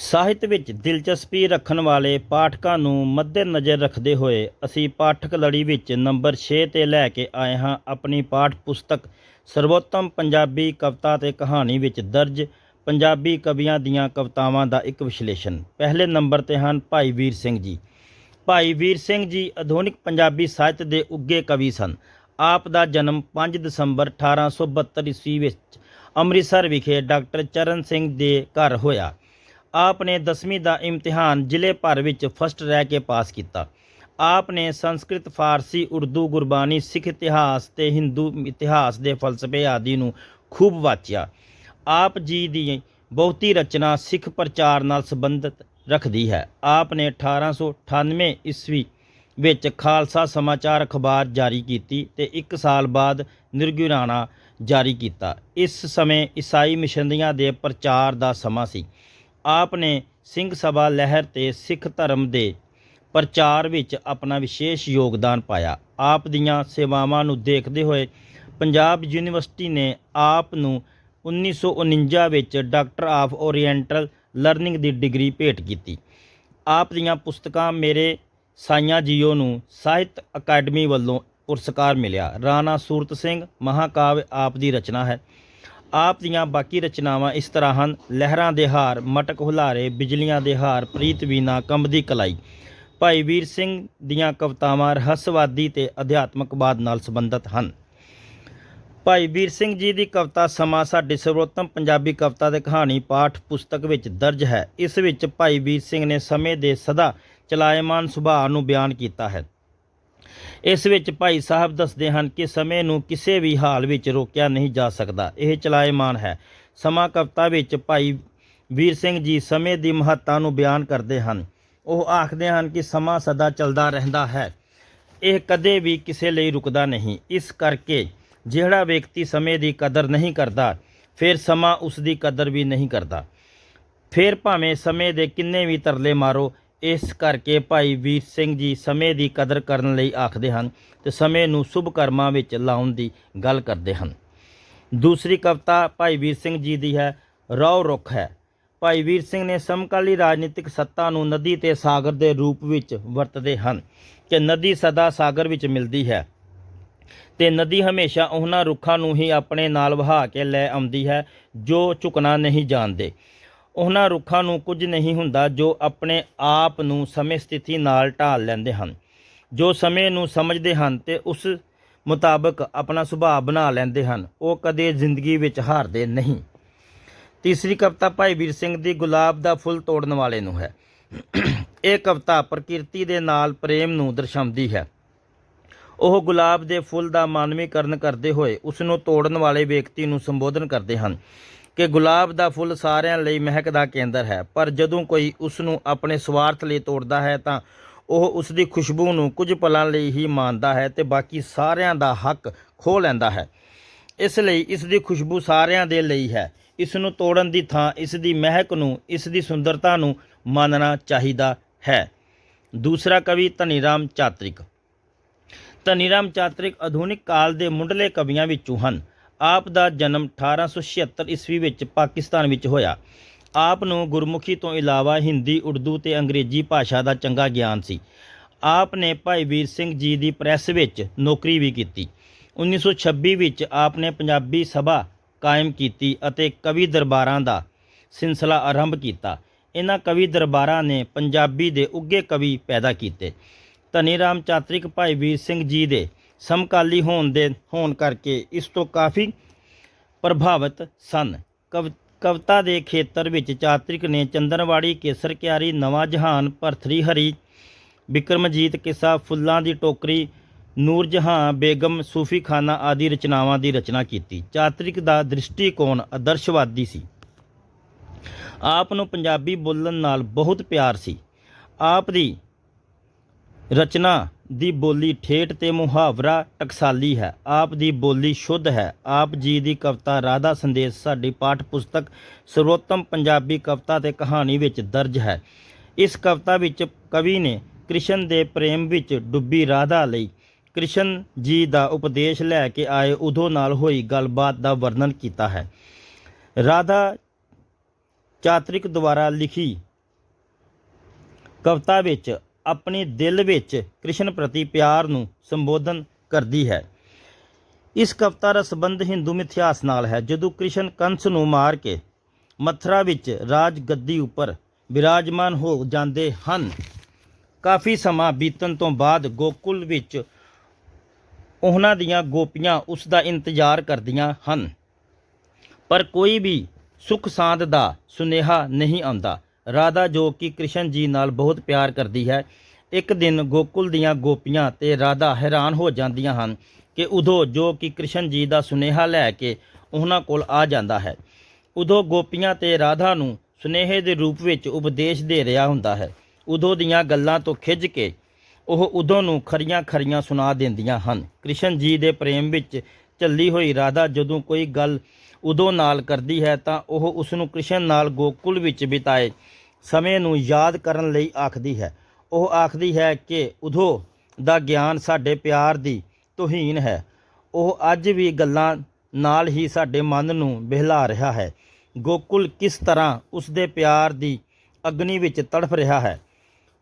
ਸਾਹਿਤ ਵਿੱਚ ਦਿਲਚਸਪੀ ਰੱਖਣ ਵਾਲੇ ਪਾਠਕਾਂ ਨੂੰ ਮੱਦੇਨਜ਼ਰ ਰੱਖਦੇ ਹੋਏ ਅਸੀਂ ਪਾਠਕ ਲੜੀ ਵਿੱਚ ਨੰਬਰ 6 ਤੇ ਲੈ ਕੇ ਆਏ ਹਾਂ ਆਪਣੀ ਪਾਠ ਪੁਸਤਕ ਸਰਵੋਤਮ ਪੰਜਾਬੀ ਕਵਿਤਾ ਤੇ ਕਹਾਣੀ ਵਿੱਚ ਦਰਜ ਪੰਜਾਬੀ ਕਵੀਆਂ ਦੀਆਂ ਕਵਿਤਾਵਾਂ ਦਾ ਇੱਕ ਵਿਸ਼ਲੇਸ਼ਣ। ਪਹਿਲੇ ਨੰਬਰ ਤੇ ਹਨ ਭਾਈ ਵੀਰ ਸਿੰਘ ਜੀ। ਭਾਈ ਵੀਰ ਸਿੰਘ ਜੀ ਆਧੁਨਿਕ ਪੰਜਾਬੀ ਸਾਹਿਤ ਦੇ ਉੱਗੇ ਕਵੀ ਸਨ। ਆਪ ਦਾ ਜਨਮ 5 ਦਸੰਬਰ 1872 ਈਸਵੀ ਵਿੱਚ ਅੰਮ੍ਰਿਤਸਰ ਵਿਖੇ ਡਾਕਟਰ ਚਰਨ ਸਿੰਘ ਦੇ ਘਰ ਹੋਇਆ। ਆਪ ਨੇ 10ਵੀਂ ਦਾ ਇਮਤਿਹਾਨ ਜ਼ਿਲ੍ਹੇ ਭਰ ਵਿੱਚ ਫਸਟ ਰਹਿ ਕੇ ਪਾਸ ਕੀਤਾ। ਆਪ ਨੇ ਸੰਸਕ੍ਰਿਤ, ਫਾਰਸੀ, ਉਰਦੂ, ਗੁਰਬਾਣੀ, ਸਿੱਖ ਇਤਿਹਾਸ ਤੇ ਹਿੰਦੂ ਇਤਿਹਾਸ ਦੇ ਫਲਸਫੇ ਆਦਿ ਨੂੰ ਖੂਬ ਵਾਚਿਆ। ਆਪ ਜੀ ਦੀ ਬਹੁਤੀ ਰਚਨਾ ਸਿੱਖ ਪ੍ਰਚਾਰ ਨਾਲ ਸੰਬੰਧਿਤ ਰੱਖਦੀ ਹੈ। ਆਪ ਨੇ 1898 ਈਸਵੀ ਵਿੱਚ ਖਾਲਸਾ ਸਮਾਚਾਰ ਅਖਬਾਰ ਜਾਰੀ ਕੀਤੀ ਤੇ 1 ਸਾਲ ਬਾਅਦ ਨਿਰਗੁਰਾਣਾ ਜਾਰੀ ਕੀਤਾ। ਇਸ ਸਮੇਂ ਈਸਾਈ ਮਿਸ਼ਨਰੀਆਂ ਦੇ ਪ੍ਰਚਾਰ ਦਾ ਸਮਾਂ ਸੀ। ਆਪ ਨੇ ਸਿੰਘ ਸਭਾ ਲਹਿਰ ਤੇ ਸਿੱਖ ਧਰਮ ਦੇ ਪ੍ਰਚਾਰ ਵਿੱਚ ਆਪਣਾ ਵਿਸ਼ੇਸ਼ ਯੋਗਦਾਨ ਪਾਇਆ। ਆਪ ਦੀਆਂ ਸੇਵਾਵਾਂ ਨੂੰ ਦੇਖਦੇ ਹੋਏ ਪੰਜਾਬ ਯੂਨੀਵਰਸਿਟੀ ਨੇ ਆਪ ਨੂੰ 1949 ਵਿੱਚ ਡਾਕਟਰ ਆਫ ਓਰੀਐਂਟਲ ਲਰਨਿੰਗ ਦੀ ਡਿਗਰੀ ਭੇਟ ਕੀਤੀ। ਆਪ ਦੀਆਂ ਪੁਸਤਕਾਂ ਮੇਰੇ ਸਾਈਆਂ ਜੀਓ ਨੂੰ ਸਾਹਿਤ ਅਕੈਡਮੀ ਵੱਲੋਂ ਪੁਰਸਕਾਰ ਮਿਲਿਆ। ਰਾਣਾ ਸੂਰਤ ਸਿੰਘ ਮਹਾਕਾਵਿ ਆਪ ਦੀ ਰਚਨਾ ਹੈ। ਆਪ ਦੀਆਂ ਬਾਕੀ ਰਚਨਾਵਾਂ ਇਸ ਤਰ੍ਹਾਂ ਹਨ। ਲਹਿਰਾਂ ਦੇ ਹਾਰ, ਮਟਕ ਹੁਲਾਰੇ, ਬਿਜਲੀਆਂ ਦੇ ਹਾਰ, ਪ੍ਰੀਤ ਵੀਨਾ ਕੰਬਦੀ ਕਲਾਈ। ਭਾਈ ਵੀਰ ਸਿੰਘ ਦੀਆਂ ਕਵਿਤਾਵਾਂ ਰਹੱਸਵਾਦੀ ਤੇ ਅਧਿਆਤਮਕਵਾਦ ਨਾਲ ਸੰਬੰਧਿਤ ਹਨ। ਭਾਈ ਵੀਰ ਸਿੰਘ ਜੀ ਦੀ ਕਵਿਤਾ ਸਮਾਂ ਸਾਡੇ ਸਰਵੋਤਮ ਪੰਜਾਬੀ ਕਵਿਤਾ ਤੇ ਕਹਾਣੀ ਪਾਠ ਪੁਸਤਕ ਵਿੱਚ ਦਰਜ ਹੈ। ਇਸ ਵਿੱਚ ਭਾਈ ਵੀਰ ਸਿੰਘ ਨੇ ਸਮੇਂ ਦੇ ਸਦਾ ਚਲਾਇਮਾਨ ਸੁਭਾਅ ਨੂੰ ਬਿਆਨ ਕੀਤਾ ਹੈ। ਇਸ ਵਿੱਚ ਭਾਈ ਸਾਹਿਬ ਦੱਸਦੇ ਹਨ ਕਿ ਸਮੇਂ ਨੂੰ ਕਿਸੇ ਵੀ ਹਾਲ ਵਿੱਚ ਰੋਕਿਆ ਨਹੀਂ ਜਾ ਸਕਦਾ। ਇਹ ਚਲਾਇਮਾਨ ਹੈ। ਸਮਾਂ ਕਵਿਤਾ ਵਿੱਚ ਭਾਈ ਵੀਰ ਸਿੰਘ ਜੀ ਸਮੇਂ ਦੀ ਮਹੱਤਤਾ ਨੂੰ ਬਿਆਨ ਕਰਦੇ ਹਨ। ਉਹ ਆਖਦੇ ਹਨ ਕਿ ਸਮਾਂ ਸਦਾ ਚੱਲਦਾ ਰਹਿੰਦਾ ਹੈ। ਇਹ ਕਦੇ ਵੀ ਕਿਸੇ ਲਈ ਰੁਕਦਾ ਨਹੀਂ। ਇਸ ਕਰਕੇ ਜਿਹੜਾ ਵਿਅਕਤੀ ਸਮੇਂ ਦੀ ਕਦਰ ਨਹੀਂ ਕਰਦਾ, ਫਿਰ ਸਮਾਂ ਉਸ ਦੀ ਕਦਰ ਵੀ ਨਹੀਂ ਕਰਦਾ। ਫਿਰ ਭਾਵੇਂ ਸਮੇਂ ਦੇ ਕਿੰਨੇ ਵੀ ਤਰਲੇ ਮਾਰੋ ਇਸ ਕਰਕੇ ਭਾਈ ਵੀਰ ਸਿੰਘ ਜੀ ਸਮੇਂ ਦੀ ਕਦਰ ਕਰਨ ਲਈ ਆਖਦੇ ਹਨ ਤੇ ਸਮੇਂ ਨੂੰ ਸ਼ੁਭ ਕਰਮਾਂ ਵਿੱਚ ਲਾਉਣ ਦੀ ਗੱਲ ਕਰਦੇ ਹਨ। ਦੂਸਰੀ ਕਵਿਤਾ ਭਾਈ ਵੀਰ ਸਿੰਘ ਜੀ ਦੀ ਹੈ ਰੌ ਰੁੱਖ ਹੈ। ਭਾਈ ਵੀਰ ਸਿੰਘ ਨੇ ਸਮਕਾਲੀ ਰਾਜਨੀਤਿਕ ਸੱਤਾ ਨੂੰ ਨਦੀ ਤੇ ਸਾਗਰ ਦੇ ਰੂਪ ਵਿੱਚ ਵਰਤਦੇ ਹਨ ਕਿ ਨਦੀ ਸਦਾ ਸਾਗਰ ਵਿੱਚ ਮਿਲਦੀ ਹੈ ਤੇ ਨਦੀ ਹਮੇਸ਼ਾ ਉਹਨਾਂ ਰੁੱਖਾਂ ਨੂੰ ਹੀ ਆਪਣੇ ਨਾਲ ਵਹਾ ਕੇ ਲੈ ਆਉਂਦੀ ਹੈ ਜੋ ਝੁਕਣਾ ਨਹੀਂ ਜਾਣਦੇ। ਉਹਨਾਂ ਰੁੱਖਾਂ ਨੂੰ ਕੁਝ ਨਹੀਂ ਹੁੰਦਾ ਜੋ ਆਪਣੇ ਆਪ ਨੂੰ ਸਮੇਂ ਸਥਿਤੀ ਨਾਲ ਢਾਲ ਲੈਂਦੇ ਹਨ। ਜੋ ਸਮੇਂ ਨੂੰ ਸਮਝਦੇ ਹਨ ਤੇ ਉਸ ਮੁਤਾਬਕ ਆਪਣਾ ਸੁਭਾਅ ਬਣਾ ਲੈਂਦੇ ਹਨ, ਉਹ ਕਦੇ ਜ਼ਿੰਦਗੀ ਵਿੱਚ ਹਾਰਦੇ ਨਹੀਂ। ਤੀਸਰੀ ਕਵਿਤਾ ਭਾਈ ਵੀਰ ਸਿੰਘ ਦੀ ਗੁਲਾਬ ਦਾ ਫੁੱਲ ਤੋੜਨ ਵਾਲੇ ਨੂੰ ਹੈ। ਇਹ ਕਵਿਤਾ ਪ੍ਰਕਿਰਤੀ ਦੇ ਨਾਲ ਪ੍ਰੇਮ ਨੂੰ ਦਰਸਾਉਂਦੀ ਹੈ। ਉਹ ਗੁਲਾਬ ਦੇ ਫੁੱਲ ਦਾ ਮਾਨਵੀਕਰਨ ਕਰਦੇ ਹੋਏ ਉਸ ਨੂੰ ਤੋੜਨ ਵਾਲੇ ਵਿਅਕਤੀ ਨੂੰ ਸੰਬੋਧਨ ਕਰਦੇ ਹਨ। ਕਿ ਗੁਲਾਬ ਦਾ ਫੁੱਲ ਸਾਰਿਆਂ ਲਈ ਮਹਿਕ ਦਾ ਕੇਂਦਰ ਹੈ, ਪਰ ਜਦੋਂ ਕੋਈ ਉਸ ਨੂੰ ਆਪਣੇ ਸਵਾਰਥ ਲਈ ਤੋੜਦਾ ਹੈ ਤਾਂ ਉਹ ਉਸ ਦੀ ਖੁਸ਼ਬੂ ਨੂੰ ਕੁਝ ਪਲਾਂ ਲਈ ਹੀ ਮਾਣਦਾ ਹੈ ਤੇ ਬਾਕੀ ਸਾਰਿਆਂ ਦਾ ਹੱਕ ਖੋਹ ਲੈਂਦਾ ਹੈ। ਇਸ ਲਈ ਇਸ ਦੀ ਖੁਸ਼ਬੂ ਸਾਰਿਆਂ ਦੇ ਲਈ ਹੈ। ਇਸ ਨੂੰ ਤੋੜਨ ਦੀ ਥਾਂ ਇਸ ਦੀ ਮਹਿਕ ਨੂੰ ਇਸ ਦੀ ਸੁੰਦਰਤਾ ਨੂੰ ਮੰਨਣਾ ਚਾਹੀਦਾ ਹੈ। ਦੂਸਰਾ ਕਵੀ ਧਨੀਰਾਮ ਚਾਤ੍ਰਿਕ। ਧਨੀਰਾਮ ਚਾਤ੍ਰਿਕ ਆਧੁਨਿਕ ਕਾਲ ਦੇ ਮੁੱਢਲੇ ਕਵੀਆਂ ਵਿੱਚੋਂ ਹਨ। ਆਪ ਦਾ ਜਨਮ 1876 ਈਸਵੀ ਵਿੱਚ ਪਾਕਿਸਤਾਨ ਵਿੱਚ ਹੋਇਆ। ਆਪ ਨੂੰ ਗੁਰਮੁਖੀ ਤੋਂ ਇਲਾਵਾ ਹਿੰਦੀ, ਉਰਦੂ ਤੇ ਅੰਗਰੇਜ਼ੀ ਭਾਸ਼ਾ ਦਾ ਚੰਗਾ ਗਿਆਨ ਸੀ। ਆਪ ਨੇ ਭਾਈ ਵੀਰ ਸਿੰਘ ਜੀ ਦੀ ਪ੍ਰੈਸ ਵਿੱਚ ਨੌਕਰੀ ਵੀ ਕੀਤੀ। 1926 ਵਿੱਚ ਆਪ ਨੇ ਪੰਜਾਬੀ ਸਭਾ ਕਾਇਮ ਕੀਤੀ ਅਤੇ ਕਵੀ ਦਰਬਾਰਾਂ ਦਾ ਸਿਲਸਿਲਾ ਆਰੰਭ ਕੀਤਾ। ਇਹਨਾਂ ਕਵੀ ਦਰਬਾਰਾਂ ਨੇ ਪੰਜਾਬੀ ਦੇ ਉੱਗੇ ਕਵੀ ਪੈਦਾ ਕੀਤੇ। ਧਨੀ ਰਾਮ ਚਾਤ੍ਰਿਕ ਭਾਈ ਵੀਰ ਸਿੰਘ ਜੀ ਦੇ ਸਮਕਾਲੀ ਹੋਣ ਦੇ, ਹੋਣ ਕਰਕੇ ਇਸ ਤੋਂ ਕਾਫੀ ਪ੍ਰਭਾਵਿਤ ਸਨ। ਕਵ, ਕਵਿਤਾ ਦੇ ਖੇਤਰ ਵਿੱਚ ਚਾਤ੍ਰਿਕ ਨੇ ਚੰਦਨਵਾੜੀ ਕੇਸਰ ਕਿਆਰੀ, ਨਵਾਂ ਜਹਾਨ, ਭਰਥਰੀ ਹਰੀ, ਬਿਕਰਮਜੀਤ ਕਿੱਸਾ, ਫੁੱਲਾਂ ਦੀ ਟੋਕਰੀ ਨੂਰ ਜਹਾਂ ਬੇਗਮ ਸੂਫੀ ਖਾਨਾ ਆਦਿ ਰਚਨਾਵਾਂ ਦੀ ਰਚਨਾ ਕੀਤੀ। ਚਾਤ੍ਰਿਕ ਦਾ ਦ੍ਰਿਸ਼ਟੀਕੋਣ ਆਦਰਸ਼ਵਾਦੀ ਸੀ। ਆਪ ਨੂੰ ਪੰਜਾਬੀ ਬੋਲਣ ਨਾਲ ਬਹੁਤ ਪਿਆਰ ਸੀ। ਆਪ ਦੀ ਰਚਨਾ ਦੀ ਬੋਲੀ ਠੇਠ ਤੇ ਮੁਹਾਵਰਾ ਟਕਸਾਲੀ ਹੈ। ਆਪ ਦੀ ਬੋਲੀ ਸ਼ੁੱਧ ਹੈ। ਆਪ ਜੀ ਦੀ ਕਵਿਤਾ ਰਾਧਾ ਸੰਦੇਸ਼ ਸਾਡੀ ਪਾਠ ਪੁਸਤਕ ਸਰਵੋਤਮ ਪੰਜਾਬੀ ਕਵਿਤਾ ਤੇ ਕਹਾਣੀ ਵਿੱਚ ਦਰਜ ਹੈ। ਇਸ ਕਵਿਤਾ ਵਿੱਚ ਕਵੀ ਨੇ ਕ੍ਰਿਸ਼ਨ ਦੇ ਪ੍ਰੇਮ ਵਿੱਚ ਡੁੱਬੀ ਰਾਧਾ ਲਈ ਕ੍ਰਿਸ਼ਨ ਜੀ ਦਾ ਉਪਦੇਸ਼ ਲੈ ਕੇ ਆਏ ਉਦੋਂ ਨਾਲ ਹੋਈ ਗੱਲਬਾਤ ਦਾ ਵਰਣਨ ਕੀਤਾ ਹੈ। ਰਾਧਾ ਚਾਤ੍ਰਿਕ ਦੁਆਰਾ ਲਿਖੀ ਕਵਿਤਾ ਵਿੱਚ ਆਪਣੇ ਦਿਲ ਵਿੱਚ ਕ੍ਰਿਸ਼ਨ ਪ੍ਰਤੀ ਪਿਆਰ ਨੂੰ ਸੰਬੋਧਨ ਕਰਦੀ ਹੈ। ਇਸ ਕਵਿਤਾ ਦਾ ਸੰਬੰਧ ਹਿੰਦੂ ਮਿਥਿਹਾਸ ਨਾਲ ਹੈ। ਜਦੋਂ ਕ੍ਰਿਸ਼ਨ ਕੰਸ ਨੂੰ ਮਾਰ ਕੇ ਮਥੁਰਾ ਵਿੱਚ ਰਾਜ ਗੱਦੀ ਉੱਪਰ ਵਿਰਾਜਮਾਨ ਹੋ ਜਾਂਦੇ ਹਨ, ਕਾਫੀ ਸਮਾਂ ਬੀਤਣ ਤੋਂ ਬਾਅਦ ਗੋਕੁਲ ਵਿੱਚ ਉਹਨਾਂ ਦੀਆਂ ਗੋਪੀਆਂ ਉਸ ਦਾ ਇੰਤਜ਼ਾਰ ਕਰਦੀਆਂ ਹਨ। ਪਰ ਕੋਈ ਵੀ ਸੁਖ ਸਾਂਦ ਦਾ ਸੁਨੇਹਾ ਨਹੀਂ ਆਉਂਦਾ। ਰਾਧਾ ਜੋ ਕਿ ਕ੍ਰਿਸ਼ਨ ਜੀ ਨਾਲ ਬਹੁਤ ਪਿਆਰ ਕਰਦੀ ਹੈ, ਇੱਕ ਦਿਨ ਗੋਕੁਲ ਦੀਆਂ ਗੋਪੀਆਂ ਤੇ ਰਾਧਾ ਹੈਰਾਨ ਹੋ ਜਾਂਦੀਆਂ ਹਨ ਕਿ ਉਦੋਂ ਜੋ ਕਿ ਕ੍ਰਿਸ਼ਨ ਜੀ ਦਾ ਸੁਨੇਹਾ ਲੈ ਕੇ ਉਹਨਾਂ ਕੋਲ ਆ ਜਾਂਦਾ ਹੈ। ਉਦੋਂ ਗੋਪੀਆਂ ਤੇ ਰਾਧਾ ਨੂੰ ਸੁਨੇਹੇ ਦੇ ਰੂਪ ਵਿੱਚ ਉਪਦੇਸ਼ ਦੇ ਰਿਹਾ ਹੁੰਦਾ ਹੈ। ਉਦੋਂ ਦੀਆਂ ਗੱਲਾਂ ਤੋਂ ਖਿੱਝ ਕੇ ਉਹ ਉਦੋਂ ਨੂੰ ਖਰੀਆਂ ਖਰੀਆਂ ਸੁਣਾ ਦਿੰਦੀਆਂ ਹਨ। ਕ੍ਰਿਸ਼ਨ ਜੀ ਦੇ ਪ੍ਰੇਮ ਵਿੱਚ ਝੱਲੀ ਹੋਈ ਰਾਧਾ ਜਦੋਂ ਕੋਈ ਗੱਲ ਉਦੋਂ ਨਾਲ ਕਰਦੀ ਹੈ ਤਾਂ ਉਹ ਉਸ ਨੂੰ ਕ੍ਰਿਸ਼ਨ ਨਾਲ ਗੋਕੁਲ ਵਿੱਚ ਬਿਤਾਏ। ਸਮੇਂ ਨੂੰ ਯਾਦ ਕਰਨ ਲਈ ਆਖਦੀ ਹੈ। ਉਹ ਆਖਦੀ ਹੈ ਕਿ ਉਦੋਂ ਦਾ ਗਿਆਨ ਸਾਡੇ ਪਿਆਰ ਦੀ ਤੋਹੀਨ ਹੈ। ਉਹ ਅੱਜ ਵੀ ਗੱਲਾਂ ਨਾਲ ਹੀ ਸਾਡੇ ਮਨ ਨੂੰ ਬਹਿਲਾ ਰਿਹਾ ਹੈ। ਗੋਕੁਲ ਕਿਸ ਤਰ੍ਹਾਂ ਉਸ ਦੇ ਪਿਆਰ ਦੀ ਅਗਨੀ ਵਿੱਚ ਤੜਫ ਰਿਹਾ ਹੈ।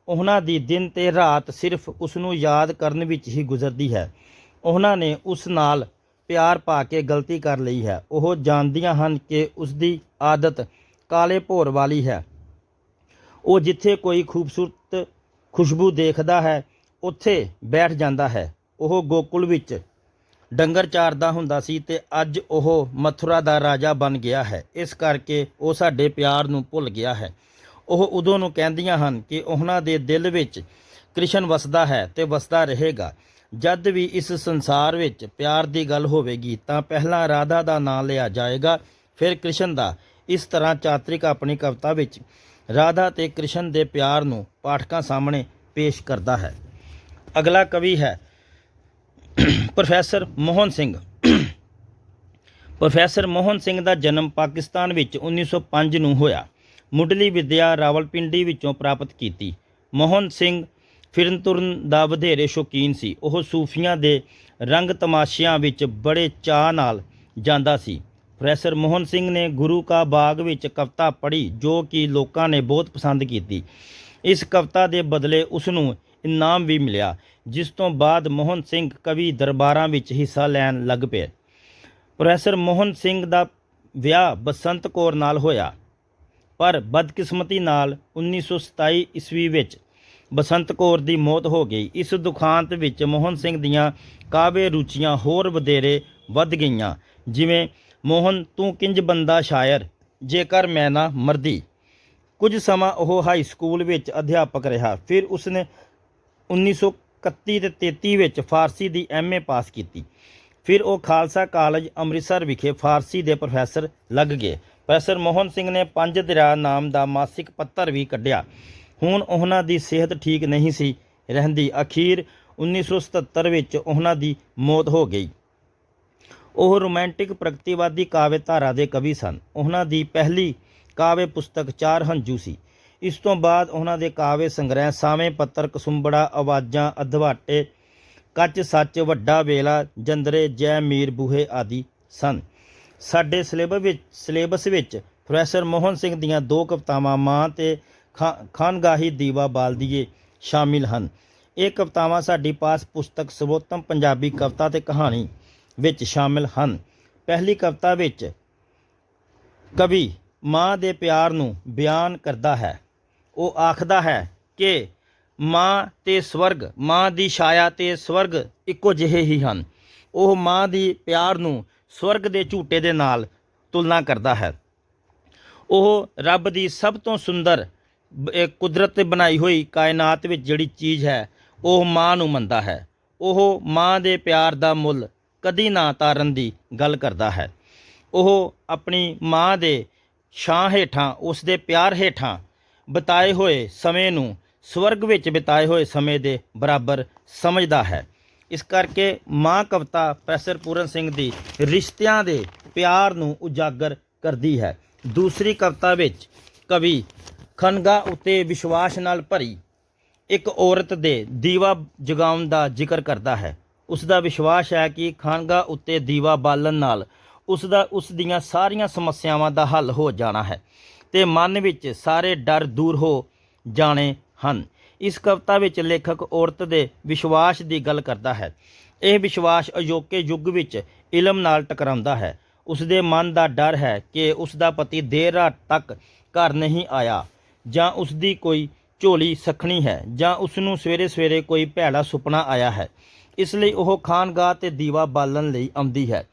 ਉਹਨਾਂ ਦੀ ਦਿਨ ਤੇ ਰਾਤ ਸਿਰਫ ਉਸ ਨੂੰ ਯਾਦ ਕਰਨ ਵਿੱਚ ਹੀ ਗੁਜ਼ਰਦੀ ਹੈ। ਉਹਨਾਂ ਨੇ ਉਸ ਨਾਲ ਪਿਆਰ ਪਾ ਕੇ ਗਲਤੀ ਕਰ ਲਈ ਹੈ। ਉਹ ਜਾਣਦੀਆਂ ਹਨ ਕਿ ਉਸ ਦੀ ਆਦਤ ਕਾਲੇ ਭੋਰ ਵਾਲੀ ਹੈ। ਉਹ ਜਿੱਥੇ ਕੋਈ ਖੂਬਸੂਰਤ ਖੁਸ਼ਬੂ ਦੇਖਦਾ ਹੈ, ਉੱਥੇ ਬੈਠ ਜਾਂਦਾ ਹੈ। ਉਹ ਗੋਕੁਲ ਵਿੱਚ ਡੰਗਰ ਚਾਰਦਾ ਹੁੰਦਾ ਸੀ ਤੇ ਅੱਜ ਉਹ ਮਥੁਰਾ ਦਾ ਰਾਜਾ ਬਣ ਗਿਆ ਹੈ। ਇਸ ਕਰਕੇ ਉਹ ਸਾਡੇ ਪਿਆਰ ਨੂੰ ਭੁੱਲ ਗਿਆ ਹੈ। ਉਹ ਉਦੋਂ ਨੂੰ ਕਹਿੰਦੀਆਂ ਹਨ ਕਿ ਉਹਨਾਂ ਦੇ ਦਿਲ ਵਿੱਚ ਕ੍ਰਿਸ਼ਨ ਵਸਦਾ ਹੈ ਤੇ ਵਸਦਾ ਰਹੇਗਾ। ਜਦ ਵੀ ਇਸ ਸੰਸਾਰ ਵਿੱਚ ਪਿਆਰ ਦੀ ਗੱਲ ਹੋਵੇਗੀ ਤਾਂ ਪਹਿਲਾਂ ਰਾਧਾ ਦਾ ਨਾਮ ਲਿਆ ਜਾਏਗਾ, ਫਿਰ ਕ੍ਰਿਸ਼ਨ ਦਾ। ਇਸ ਤਰ੍ਹਾਂ ਚਾਤਰਿਕ ਆਪਣੀ ਕਵਿਤਾ ਵਿੱਚ ਰਾਧਾ ਤੇ ਕ੍ਰਿਸ਼ਨ ਦੇ ਪਿਆਰ ਨੂੰ ਪਾਠਕਾਂ ਸਾਹਮਣੇ ਪੇਸ਼ ਕਰਦਾ ਹੈ। ਅਗਲਾ ਕਵੀ ਹੈ ਪ੍ਰੋਫੈਸਰ ਮੋਹਨ ਸਿੰਘ। ਪ੍ਰੋਫੈਸਰ ਮੋਹਨ ਸਿੰਘ ਦਾ ਜਨਮ ਪਾਕਿਸਤਾਨ ਵਿੱਚ 1905 ਨੂੰ ਹੋਇਆ। ਮੁੱਢਲੀ ਵਿੱਦਿਆ ਰਾਵਲਪਿੰਡੀ ਵਿੱਚੋਂ ਪ੍ਰਾਪਤ ਕੀਤੀ। ਮੋਹਨ ਸਿੰਘ ਫਿਰਨ ਤੁਰਨ ਦਾ ਵਧੇਰੇ ਸ਼ੌਕੀਨ ਸੀ। ਉਹ ਸੂਫੀਆਂ ਦੇ ਰੰਗ ਤਮਾਸ਼ਿਆਂ ਵਿੱਚ ਬੜੇ ਚਾਅ ਨਾਲ ਜਾਂਦਾ ਸੀ। ਪ੍ਰੋਫੈਸਰ ਮੋਹਨ ਸਿੰਘ ਨੇ ਗੁਰੂ ਕਾ ਬਾਗ ਵਿੱਚ ਕਵਿਤਾ ਪੜ੍ਹੀ, ਜੋ ਕਿ ਲੋਕਾਂ ਨੇ ਬਹੁਤ ਪਸੰਦ ਕੀਤੀ। ਇਸ ਕਵਿਤਾ ਦੇ ਬਦਲੇ ਉਸ ਨੂੰ ਇਨਾਮ ਵੀ ਮਿਲਿਆ, ਜਿਸ ਤੋਂ ਬਾਅਦ ਮੋਹਨ ਸਿੰਘ ਕਵੀ ਦਰਬਾਰਾਂ ਵਿੱਚ ਹਿੱਸਾ ਲੈਣ ਲੱਗ ਪਏ। ਪ੍ਰੋਫੈਸਰ ਮੋਹਨ ਸਿੰਘ ਦਾ ਵਿਆਹ ਬਸੰਤ ਕੌਰ ਨਾਲ ਹੋਇਆ, ਪਰ ਬਦਕਿਸਮਤੀ ਨਾਲ 1927 ਈਸਵੀ ਵਿੱਚ ਬਸੰਤ ਕੌਰ ਦੀ ਮੌਤ ਹੋ ਗਈ। ਇਸ ਦੁਖਾਂਤ ਵਿੱਚ ਮੋਹਨ ਸਿੰਘ ਦੀਆਂ ਕਾਵਿ ਰੁਚੀਆਂ ਹੋਰ ਵਧੇਰੇ ਵੱਧ ਗਈਆਂ, ਜਿਵੇਂ ਮੋਹਨ, ਤੂੰ ਕਿੰਜ ਬੰਦਾ ਸ਼ਾਇਰ? ਜੇਕਰ ਮੈਂ ਨਾ ਮਰਦੀ। ਕੁਝ ਸਮਾਂ ਉਹ ਹਾਈ ਸਕੂਲ ਵਿੱਚ ਅਧਿਆਪਕ ਰਿਹਾ। ਫਿਰ ਉਸਨੇ 1931 ਤੇ 33 ਵਿੱਚ ਫਾਰਸੀ ਦੀ ਐਮਏ ਪਾਸ ਕੀਤੀ। ਫਿਰ ਉਹ ਖਾਲਸਾ ਕਾਲਜ ਅੰਮ੍ਰਿਤਸਰ ਵਿਖੇ ਫਾਰਸੀ ਦੇ ਪ੍ਰੋਫੈਸਰ ਲੱਗ ਗਏ। ਪ੍ਰੋਫੈਸਰ ਮੋਹਨ ਸਿੰਘ ਨੇ ਪੰਜ ਦਰਿਆ ਨਾਮ ਦਾ ਮਾਸਿਕ ਪੱਤਰ ਵੀ ਕੱਢਿਆ। ਹੁਣ ਉਹਨਾਂ ਦੀ ਸਿਹਤ ਠੀਕ ਨਹੀਂ ਸੀ। ਰਹਿੰਦੀ ਅਖੀਰ 1977 ਵਿੱਚ ਉਹਨਾਂ ਦੀ ਮੌਤ ਹੋ ਗਈ। ਉਹ ਰੋਮਾਂਟਿਕ ਪ੍ਰਗਤੀਵਾਦੀ ਕਾਵਿ ਧਾਰਾ ਦੇ ਕਵੀ ਸਨ। ਉਹਨਾਂ ਦੀ ਪਹਿਲੀ ਕਾਵਿ ਪੁਸਤਕ ਚਾਰ ਹੰਝੂ ਸੀ। ਇਸ ਤੋਂ ਬਾਅਦ ਉਹਨਾਂ ਦੇ ਕਾਵਿ ਸੰਗ੍ਰਹਿ ਸਾਵੇਂ ਪੱਤਰ ਕਸੁੰਬੜਾ, ਆਵਾਜ਼ਾਂ, ਅਧਵਾਟੇ, ਕੱਚ ਸੱਚ, ਵੱਡਾ ਵੇਲਾ, ਜੰਦਰੇ, ਜੈ, ਮੀਰ, ਬੂਹੇ ਆਦਿ ਸਨ। ਸਾਡੇ ਸਿਲੇਬਸ ਵਿੱਚ ਸਿਲੇਬਸ ਵਿੱਚ ਪ੍ਰੋਫੈਸਰ ਮੋਹਨ ਸਿੰਘ ਦੀਆਂ ਦੋ ਕਵਿਤਾਵਾਂ ਮਾਂ ਤੇ ਖਾ- ਖਾਨਗਾਹੀ ਦੀਵਾ ਬਾਲਦੀਏ ਸ਼ਾਮਿਲ ਹਨ। ਇਹ ਕਵਿਤਾਵਾਂ ਸਾਡੀ ਪਾਸ ਪੁਸਤਕ ਸਰਵੋਤਮ ਪੰਜਾਬੀ ਕਵਿਤਾ ਤੇ ਕਹਾਣੀ ਵਿੱਚ ਸ਼ਾਮਿਲ ਹਨ। ਪਹਿਲੀ ਕਵਿਤਾ ਵਿੱਚ ਕਵੀ ਮਾਂ ਦੇ ਪਿਆਰ ਨੂੰ ਬਿਆਨ ਕਰਦਾ ਹੈ। ਉਹ ਆਖਦਾ ਹੈ ਕਿ ਮਾਂ ਤੇ ਸਵਰਗ, ਮਾਂ ਦੀ ਛਾਇਆ ਤੇ ਸਵਰਗ ਇੱਕੋ ਜਿਹੇ ਹੀ ਹਨ। ਉਹ ਮਾਂ ਦੀ ਪਿਆਰ ਨੂੰ ਸਵਰਗ ਦੇ ਝੂਟੇ ਦੇ ਨਾਲ ਤੁਲਨਾ ਕਰਦਾ ਹੈ। ਉਹ ਰੱਬ ਦੀ ਸਭ ਤੋਂ ਸੁੰਦਰ ਕੁਦਰਤ ਤੇ ਬਣਾਈ ਹੋਈ ਕਾਇਨਾਤ ਵਿੱਚ ਜਿਹੜੀ ਚੀਜ਼ ਹੈ, ਉਹ ਮਾਂ ਨੂੰ ਮੰਨਦਾ ਹੈ। ਉਹ ਮਾਂ ਦੇ ਪਿਆਰ ਦਾ ਮੁੱਲ ਕਦੀ ਨਾ ਤਾਰਨ ਦੀ ਗੱਲ ਕਰਦਾ ਹੈ। ਉਹ ਆਪਣੀ ਮਾਂ ਦੇ ਛਾਂ ਹੇਠਾਂ, ਉਸ ਦੇ ਪਿਆਰ ਹੇਠਾਂ ਬਿਤਾਏ ਹੋਏ ਸਮੇਂ ਨੂੰ ਸਵਰਗ ਵਿੱਚ ਬਿਤਾਏ ਹੋਏ ਸਮੇਂ ਦੇ ਬਰਾਬਰ ਸਮਝਦਾ ਹੈ। ਇਸ ਕਰਕੇ ਮਾਂ ਕਵਿਤਾ ਪ੍ਰੋਫੈਸਰ ਪੂਰਨ ਸਿੰਘ ਦੀ ਰਿਸ਼ਤਿਆਂ ਦੇ ਪਿਆਰ ਨੂੰ ਉਜਾਗਰ ਕਰਦੀ ਹੈ। ਦੂਸਰੀ ਕਵਿਤਾ ਵਿੱਚ ਕਵੀ ਖਨਗਾ ਉਤੇ ਵਿਸ਼ਵਾਸ ਨਾਲ ਭਰੀ ਇੱਕ ਔਰਤ ਦੇ ਦੀਵਾ ਜਗਾਉਣ ਦਾ ਜ਼ਿਕਰ ਕਰਦਾ ਹੈ। ਉਸ ਦਾ ਵਿਸ਼ਵਾਸ ਹੈ ਕਿ ਖਾਨਗਾ ਉੱਤੇ ਦੀਵਾ ਬਾਲਣ ਨਾਲ ਉਸ ਦਾ ਉਸ ਦੀਆਂ ਸਾਰੀਆਂ ਸਮੱਸਿਆਵਾਂ ਦਾ ਹੱਲ ਹੋ ਜਾਣਾ ਹੈ ਤੇ ਮਨ ਵਿੱਚ ਸਾਰੇ ਡਰ ਦੂਰ ਹੋ ਜਾਣੇ ਹਨ। ਇਸ ਕਵਿਤਾ ਵਿੱਚ ਲੇਖਕ ਔਰਤ ਦੇ ਵਿਸ਼ਵਾਸ ਦੀ ਗੱਲ ਕਰਦਾ ਹੈ। ਇਹ ਵਿਸ਼ਵਾਸ ਅਜੋਕੇ ਯੁੱਗ ਵਿੱਚ ਇਲਮ ਨਾਲ ਟਕਰਾਉਂਦਾ ਹੈ। ਉਸ ਦੇ ਮਨ ਦਾ ਡਰ ਹੈ ਕਿ ਉਸ ਦਾ ਪਤੀ ਦੇਰ ਰਾਤ ਤੱਕ ਘਰ ਨਹੀਂ ਆਇਆ ਜਾਂ ਉਸ ਦੀ ਕੋਈ ਝੋਲੀ ਸਖਣੀ ਹੈ ਜਾਂ ਉਸ ਨੂੰ ਸਵੇਰੇ ਸਵੇਰੇ ਕੋਈ ਭੈੜਾ ਸੁਪਨਾ ਆਇਆ ਹੈ। ਇਸ ਲਈ ਉਹ ਖਾਨਗਾਹ ਤੇ ਦੀਵਾ ਬਾਲਣ ਲਈ ਆਉਂਦੀ ਹੈ।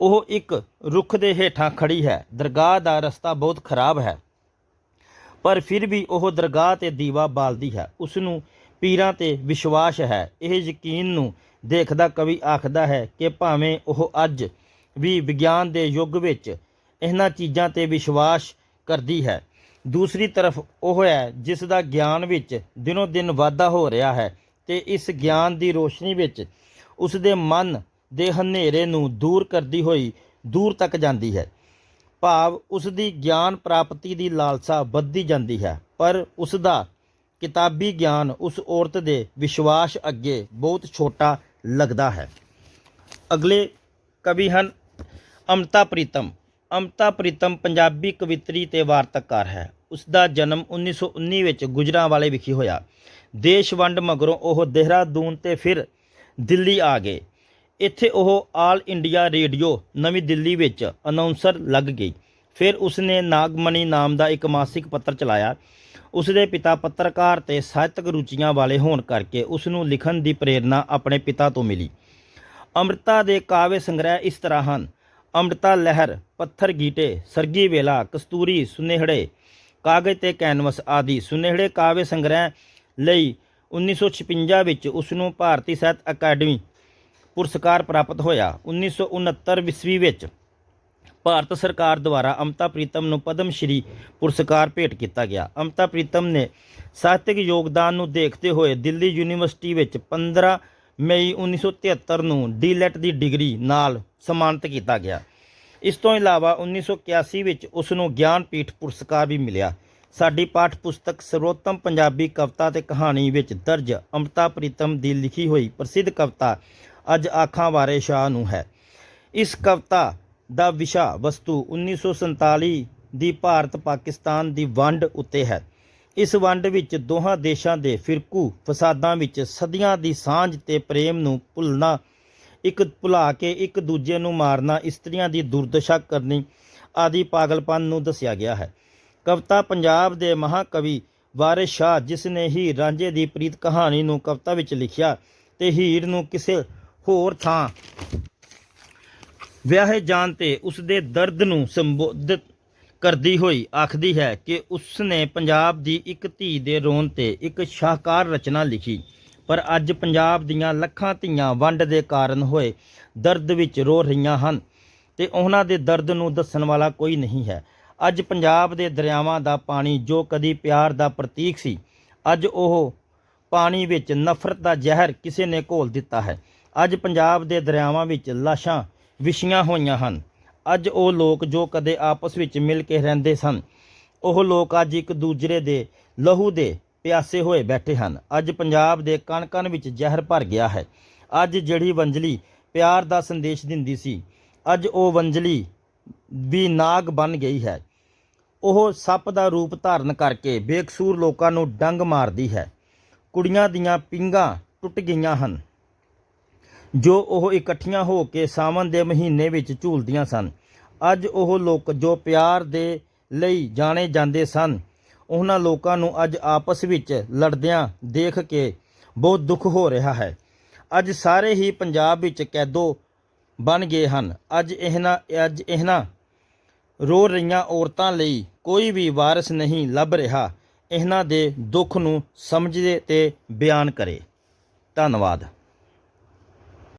ਉਹ ਇੱਕ ਰੁੱਖ ਦੇ ਹੇਠਾਂ ਖੜੀ ਹੈ। ਦਰਗਾਹ ਦਾ ਰਸਤਾ ਬਹੁਤ ਖਰਾਬ ਹੈ। ਪਰ ਫਿਰ ਵੀ ਉਹ ਦਰਗਾਹ ਤੇ ਦੀਵਾ ਬਾਲਦੀ ਹੈ। ਉਸ ਨੂੰ ਪੀਰਾਂ ਤੇ ਵਿਸ਼ਵਾਸ ਹੈ। ਇਹ ਯਕੀਨ ਨੂੰ ਦੇਖਦਾ ਕਵੀ ਆਖਦਾ ਹੈ ਕਿ ਭਾਵੇਂ ਉਹ ਅੱਜ ਵੀ ਵਿਗਿਆਨ ਦੇ ਯੁੱਗ ਵਿੱਚ ਇਹਨਾਂ ਚੀਜ਼ਾਂ ਤੇ ਵਿਸ਼ਵਾਸ ਕਰਦੀ ਹੈ, ਦੂਸਰੀ ਤਰਫ ਉਹ ਹੈ ਜਿਸ ਦਾ ਗਿਆਨ ਵਿੱਚ ਦਿਨੋ ਦਿਨ ਵਾਧਾ ਹੋ ਰਿਹਾ ਹੈ। ਤੇ ਇਸ ਗਿਆਨ ਦੀ ਰੋਸ਼ਨੀ ਵਿੱਚ ਉਸ ਦੇ ਮਨ ਦੇ ਹਨੇਰੇ ਨੂੰ ਦੂਰ ਕਰਦੀ ਹੋਈ ਦੂਰ ਤੱਕ ਜਾਂਦੀ ਹੈ। ਭਾਵ ਉਸ ਦੀ ਗਿਆਨ ਪ੍ਰਾਪਤੀ ਦੀ ਲਾਲਸਾ ਵੱਧਦੀ ਜਾਂਦੀ ਹੈ, ਪਰ ਉਸ ਦਾ ਕਿਤਾਬੀ ਗਿਆਨ ਉਸ ਔਰਤ ਦੇ ਵਿਸ਼ਵਾਸ ਅੱਗੇ ਬਹੁਤ ਛੋਟਾ ਲੱਗਦਾ ਹੈ। ਅਗਲੇ ਕਵੀ ਹਨ ਅਮਤਾ ਪ੍ਰੀਤਮ। ਅਮਤਾ ਪ੍ਰੀਤਮ ਪੰਜਾਬੀ ਕਵਿਤਰੀ ਤੇ ਵਾਰਤਕਕਾਰ ਹੈ। ਉਸ ਦਾ ਜਨਮ 1919 ਵਿੱਚ ਗੁਜਰਾਂਵਾਲੇ ਵਿਖੇ ਹੋਇਆ। ਦੇਸ਼ ਵੰਡ ਮਗਰੋਂ ਉਹ ਦੇਹਰਾਦੂਨ ਤੇ ਫਿਰ ਦਿੱਲੀ ਆ ਗਏ। ਇੱਥੇ ਉਹ ਆਲ ਇੰਡੀਆ ਰੇਡੀਓ, ਨਵੀਂ ਦਿੱਲੀ ਵਿੱਚ ਅਨਾਉਂਸਰ ਲੱਗ ਗਈ। ਫਿਰ ਉਸਨੇ ਨਾਗਮਣੀ ਨਾਮ ਦਾ ਇੱਕ ਮਾਸਿਕ ਪੱਤਰ ਚਲਾਇਆ। ਉਸਦੇ ਪਿਤਾ ਪੱਤਰਕਾਰ ਤੇ ਸਾਹਿਤਕ ਰੁਚੀਆਂ ਵਾਲੇ ਹੋਣ ਕਰਕੇ ਉਸ ਨੂੰ ਲਿਖਣ ਦੀ ਪ੍ਰੇਰਣਾ ਆਪਣੇ ਪਿਤਾ ਤੋਂ ਮਿਲੀ। ਅੰਮ੍ਰਿਤਾ ਦੇ ਕਾਵਿ ਸੰਗ੍ਰਹਿ ਇਸ ਤਰ੍ਹਾਂ ਹਨ। ਅੰਮ੍ਰਿਤਾ ਲਹਿਰ, ਪੱਥਰ ਗੀਟੇ, ਸਰਗੀ ਵੇਲਾ, ਕਸਤੂਰੀ, ਸੁਨੇਹੜੇ, ਕਾਗਜ਼ ਤੇ ਕੈਨਵਸ ਆਦਿ। ਸੁਨੇਹੜੇ ਕਾਵਿ ਸੰਗ੍ਰਹਿ ਲਈ 1956 ਵਿੱਚ ਉਸ ਨੂੰ ਭਾਰਤੀ ਸਾਹਿਤ ਅਕੈਡਮੀ ਪੁਰਸਕਾਰ ਪ੍ਰਾਪਤ ਹੋਇਆ। 1969 ਵਿਸਵੀ ਵਿੱਚ ਭਾਰਤ ਸਰਕਾਰ ਦੁਆਰਾ ਅਮਤਾ ਪ੍ਰੀਤਮ ਨੂੰ ਪਦਮ ਸ਼੍ਰੀ ਪੁਰਸਕਾਰ ਭੇਟ ਕੀਤਾ ਗਿਆ। ਅਮਤਾ ਪ੍ਰੀਤਮ ਨੇ ਸਾਹਿਤਕ ਯੋਗਦਾਨ ਨੂੰ ਦੇਖਦੇ ਹੋਏ ਦਿੱਲੀ ਯੂਨੀਵਰਸਿਟੀ ਵਿੱਚ 15 ਮਈ 1973 ਨੂੰ ਡੀਲੈਟ ਦੀ ਡਿਗਰੀ ਨਾਲ ਸਨਮਾਨਿਤ ਕੀਤਾ ਗਿਆ। ਇਸ ਤੋਂ ਇਲਾਵਾ 1981 ਵਿੱਚ ਉਸ ਨੂੰ ਗਿਆਨਪੀਠ ਪੁਰਸਕਾਰ ਵੀ ਮਿਲਿਆ। ਸਾਡੀ ਪਾਠ ਪੁਸਤਕ ਸਰਵੋਤਮ ਪੰਜਾਬੀ ਕਵਿਤਾ ਤੇ ਕਹਾਣੀ ਵਿੱਚ ਦਰਜ ਅਮਤਾ ਪ੍ਰੀਤਮ ਦੀ ਲਿਖੀ ਹੋਈ ਪ੍ਰਸਿੱਧ ਕਵਿਤਾ ਅੱਜ ਆਖਾਂ ਵਾਰੇ ਸ਼ਾਹ ਨੂੰ ਹੈ। ਇਸ ਕਵਿਤਾ ਦਾ ਵਿਸ਼ਾ ਵਸਤੂ 1947 ਦੀ ਭਾਰਤ ਪਾਕਿਸਤਾਨ ਦੀ ਵੰਡ ਉੱਤੇ ਹੈ। ਇਸ ਵੰਡ ਵਿੱਚ ਦੋਹਾਂ ਦੇਸ਼ਾਂ ਦੇ ਫਿਰਕੂ ਫਸਾਦਾਂ ਵਿੱਚ ਸਦੀਆਂ ਦੀ ਸਾਂਝ ਤੇ ਪ੍ਰੇਮ ਨੂੰ ਭੁੱਲਣਾ, ਇੱਕ ਭੁਲਾ ਕੇ ਇੱਕ ਦੂਜੇ ਨੂੰ ਮਾਰਨਾ, ਇਸਤਰੀਆਂ ਦੀ ਦੁਰਦਸ਼ਾ ਕਰਨੀ ਆਦਿ ਪਾਗਲਪਨ ਨੂੰ ਦੱਸਿਆ ਗਿਆ ਹੈ। ਕਵਿਤਾ ਪੰਜਾਬ ਦੇ ਮਹਾਕਵੀ ਵਾਰਿਸ ਸ਼ਾਹ, ਜਿਸ ਨੇ ਹੀਰ ਰਾਂਝੇ ਦੀ ਪ੍ਰੀਤ ਕਹਾਣੀ ਨੂੰ ਕਵਿਤਾ ਵਿੱਚ ਲਿਖਿਆ ਤੇ ਹੀਰ ਨੂੰ ਕਿਸੇ ਹੋਰ ਥਾਂ ਵਿਆਹੇ ਜਾਣ ਤੇ ਉਸ ਦੇ ਦਰਦ ਨੂੰ ਸੰਬੋਧਿਤ ਕਰਦੀ ਹੋਈ ਆਖਦੀ ਹੈ ਕਿ ਉਸ ਨੇ ਪੰਜਾਬ ਦੀ ਇੱਕ ਧੀ ਦੇ ਰੋਣ ਤੇ ਇੱਕ ਸ਼ਾਹਕਾਰ ਰਚਨਾ ਲਿਖੀ। ਪਰ ਅੱਜ ਪੰਜਾਬ ਦੀਆਂ ਲੱਖਾਂ ਧੀਆਂ ਵੰਡ ਦੇ ਕਾਰਨ ਹੋਏ ਦਰਦ ਵਿੱਚ ਰੋ ਰਹੀਆਂ ਹਨ ਤੇ ਉਹਨਾਂ ਦੇ ਦਰਦ ਨੂੰ ਦੱਸਣ ਵਾਲਾ ਕੋਈ ਨਹੀਂ ਹੈ। ਅੱਜ ਪੰਜਾਬ ਦੇ ਦਰਿਆਵਾਂ ਦਾ ਪਾਣੀ ਜੋ ਕਦੀ ਪਿਆਰ ਦਾ ਪ੍ਰਤੀਕ ਸੀ, ਅੱਜ ਉਹ ਪਾਣੀ ਵਿੱਚ ਨਫ਼ਰਤ ਦਾ ਜ਼ਹਿਰ ਕਿਸੇ ਨੇ ਘੋਲ ਦਿੱਤਾ ਹੈ। ਅੱਜ ਪੰਜਾਬ ਦੇ ਦਰਿਆਵਾਂ ਵਿੱਚ ਲਾਸ਼ਾਂ ਵਿਛੀਆਂ ਹੋਈਆਂ ਹਨ। ਅੱਜ ਉਹ ਲੋਕ ਜੋ ਕਦੇ ਆਪਸ ਵਿੱਚ ਮਿਲ ਕੇ ਰਹਿੰਦੇ ਸਨ, ਉਹ ਲੋਕ ਅੱਜ ਇੱਕ ਦੂਜੇ ਦੇ ਲਹੂ ਦੇ ਪਿਆਸੇ ਹੋਏ ਬੈਠੇ ਹਨ। ਅੱਜ ਪੰਜਾਬ ਦੇ ਕਣ ਕਣ ਵਿੱਚ ਜ਼ਹਿਰ ਭਰ ਗਿਆ ਹੈ। ਅੱਜ ਜਿਹੜੀ ਵੰਜਲੀ ਪਿਆਰ ਦਾ ਸੰਦੇਸ਼ ਦਿੰਦੀ ਸੀ, ਅੱਜ ਉਹ ਵੰਜਲੀ ਵੀ ਨਾਗ ਬਣ ਗਈ ਹੈ। ਉਹ ਸੱਪ ਦਾ ਰੂਪ ਧਾਰਨ ਕਰਕੇ ਬੇਕਸੂਰ ਲੋਕਾਂ ਨੂੰ ਡੰਗ ਮਾਰਦੀ ਹੈ। ਕੁੜੀਆਂ ਦੀਆਂ ਪਿੰਗਾਂ ਟੁੱਟ ਗਈਆਂ ਹਨ, ਜੋ ਉਹ ਇਕੱਠੀਆਂ ਹੋ ਕੇ ਸਾਵਣ ਦੇ ਮਹੀਨੇ ਵਿੱਚ ਝੂਲਦੀਆਂ ਸਨ। ਅੱਜ ਉਹ ਲੋਕ ਜੋ ਪਿਆਰ ਦੇ ਲਈ ਜਾਣੇ ਜਾਂਦੇ ਸਨ, ਉਹਨਾਂ ਲੋਕਾਂ ਨੂੰ ਅੱਜ ਆਪਸ ਵਿੱਚ ਲੜਦਿਆਂ ਦੇਖ ਕੇ ਬਹੁਤ ਦੁੱਖ ਹੋ ਰਿਹਾ ਹੈ। ਅੱਜ ਸਾਰੇ ਹੀ ਪੰਜਾਬ ਵਿੱਚ ਕੈਦੋ ਬਣ ਗਏ ਹਨ। ਅੱਜ ਇਹਨਾਂ ਅੱਜ ਇਹਨਾਂ ਰੋ ਰਹੀਆਂ ਔਰਤਾਂ ਲਈ ਕੋਈ ਵੀ ਵਾਰਿਸ ਨਹੀਂ ਲੱਭ ਰਿਹਾ। ਇਹਨਾਂ ਦੇ ਦੁੱਖ ਨੂੰ ਸਮਝੇ ਤੇ ਬਿਆਨ ਕਰੇ। ਧੰਨਵਾਦ।